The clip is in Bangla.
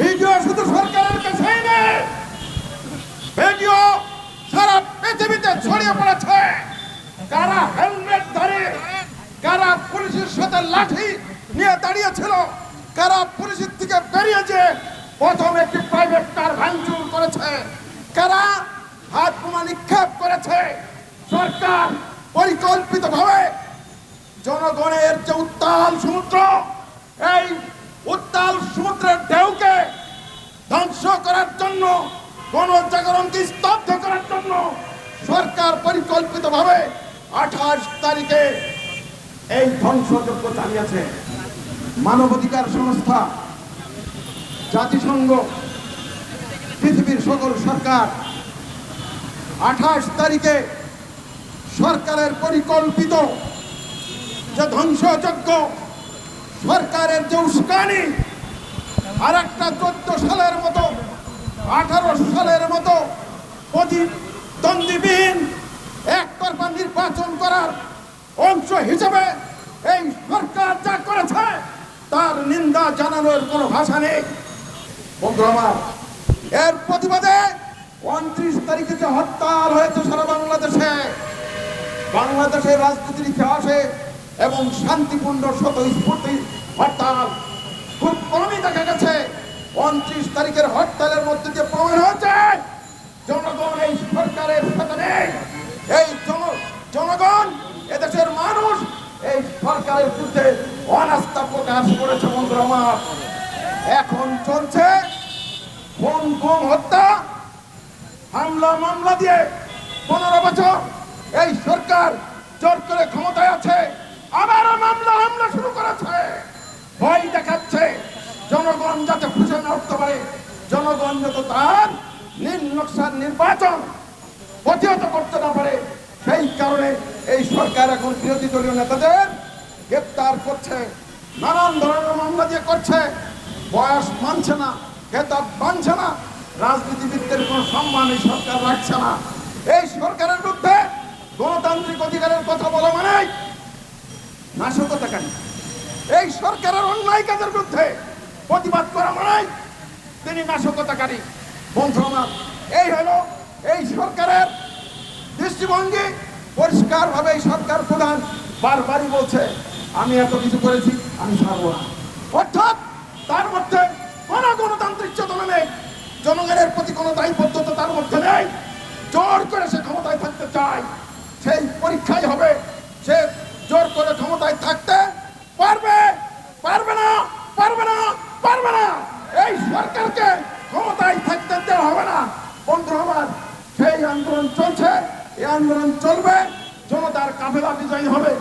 ভিডিও শুধু সরকারের কাছেই ভিডিও সারা পৃথিবীতে ছড়িয়ে পড়েছে। কারা হেলমেট ধরে, কারা পুলিশের সাথে লাঠি নিয়ে দাঁড়িয়েছিল, কারা পুলিশের থেকে বেরিয়েছে, প্রথম একটি প্রাইভেট কার ভাঙচুর করেছে, কারা হাত বোমা নিক্ষেপ করেছে। সরকার পরিকল্পিতভাবে জনগণের যে উত্তাল সমুদ্র, এই উত্তাল সমুদ্রের ঢেউকে জন্য, গণজাগরণকে স্তব্ধ করার জন্য সরকার পরিকল্পিতভাবে আঠাশ তারিখে এই ধ্বংসযজ্ঞ চালিয়েছে। মানবাধিকার সংস্থা, জাতিসংঘ, পৃথিবীর সকল সরকার আঠাশ তারিখে সরকারের পরিকল্পিত যে ধ্বংসযজ্ঞ, সরকারের যে উস্কানি আর একটা চোদ্দ সালের মতো আঠারো সালের মতো প্রতিদ্বন্দ্বীবিহীন একতরফা নির্বাচন করার অংশ হিসেবে এই সরকার যা করেছে, তার নিন্দা জানানোর কোনো ভাষা নেই। বন্ধু আমার, এর প্রতিবাদে উনত্রিশ তারিখে যে হরতাল হয়েছে সারা বাংলাদেশে, বাংলাদেশের রাজনীতির ইতিহাসে এবং শান্তিপূর্ণ স্বতঃস্ফূর্তি হরতাল খুব গেছে উনত্রিশ তারিখের হরতালের মধ্যে যে প্রমাণ হয়েছে। জনগণ এই সরকারের সাথে নেই। এই জনগণ, এদেশের মানুষ এই সরকারের বিরুদ্ধে অনাস্থা প্রকাশ করেছে বন্ধু আমার। এখন চলছে খুন গুম হত্যা, হামলা মামলা দিয়ে পনেরো বছর এই সরকার জোর করে ক্ষমতায় আছে আবারও মামলা হামলা শুরু করেছে ভয় দেখাচ্ছে উঠতে পারে। জনগণ যাতে তার নীল নকশার নির্বাচন প্রতিহত করতে না পারে, সেই কারণে এই সরকার এখন বিরোধী দলীয় নেতাদের গ্রেপ্তার করছে, নানান ধরনের মামলা দিয়ে করছে। বয়স মানছে না, খেতাব মানছে না, রাজনীতিবিদদের কোনো সম্মান এই সরকার রাখছে না। এই সরকারের বিরুদ্ধে গণতান্ত্রিক অধিকারের কথা বলা মানে নাশকতাকারী। এই সরকারের অন্যায় কাজের বিরুদ্ধে প্রতিবাদ করা মানে তিনি নাশকতাকারী। বন্ধু আমার, এই হলো এই সরকারের দৃষ্টিভঙ্গি। পরিষ্কারভাবে এই সরকার প্রধান বারবারই বলছে, আমি এত কিছু করেছি, আমি ছাড়বো না। অর্থাৎ তার মধ্যে কোন গণতান্ত্রিক চেতনা নেই। জনগণের প্রতি কোনো দায়বদ্ধতা তার মধ্যে নেই। জোর করে সে ক্ষমতায় থাকতে চায়। সেই আন্দোলন চলছে এই আন্দোলন চলবে জনতার কাফেলা বিজয়ী হবে।